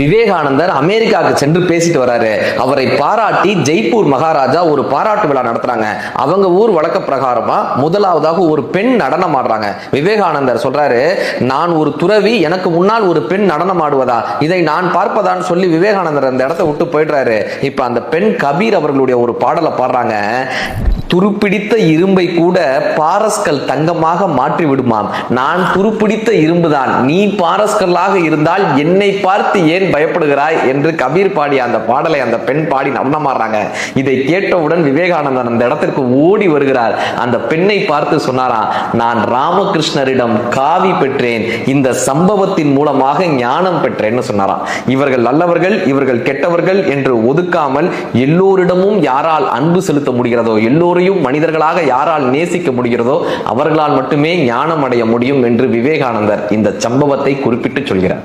விவேகானந்தர் அமெரிக்காவுக்கு சென்று பேசிட்டு வராரு. அவரை பாராட்டி ஜெய்ப்பூர் மகாராஜா ஒரு பாராட்டு விழா நடத்துறாங்க. அவங்க ஊர் வழக்க பிரகாரமா முதலாவதாக ஒரு பெண் நடனம் ஆடுறாங்க. விவேகானந்தர் சொல்றாரு நான் ஒரு துறவி எனக்கு முன்னால் ஒரு பெண் நடனம் ஆடுவதா? இதை நான் பார்ப்பதான்னு சொல்லி விவேகானந்தர் அந்த இடத்த விட்டு போயிடுறாரு. இப்ப அந்த பெண் கபீர் அவர்களுடைய ஒரு பாடலை பாடுறாங்க. துருப்பிடித்த இரும்பை கூட பாரஸ்கல் தங்கமாக மாற்றி விடுமாம் நான் துருப்பிடித்த இரும்புதான். நீ பாரஸ்கல்லாக இருந்தால் என்னை பார்த்து ஏன் பயப்படுகிறாய்? என்று கபீர் பாடிய அந்த பாடலை அந்த பெண் பாடி நடனமாடுறாங்க இதை கேட்டவுடன் விவேகானந்தன் அந்த இடத்திற்கு ஓடி வருகிறார். அந்த பெண்ணை பார்த்து சொன்னாராம் நான் ராமகிருஷ்ணரிடம் காவி பெற்றேன். இந்த சம்பவத்தின் மூலமாக ஞானம் பெற்றேன்னு சொன்னாராம். இவர்கள் நல்லவர்கள் இவர்கள் கெட்டவர்கள் என்று ஒதுக்காமல் எல்லோரிடமும் யாரால் அன்பு செலுத்த முடிகிறதோ எல்லோரும் ஒவ்வொருவரையும் மனிதர்களாக யாரால் நேசிக்க முடிகிறதோ அவர்களால் மட்டுமே ஞானம் அடைய முடியும் என்று விவேகானந்தர் இந்த சம்பவத்தை குறிப்பிட்டு சொல்கிறார்.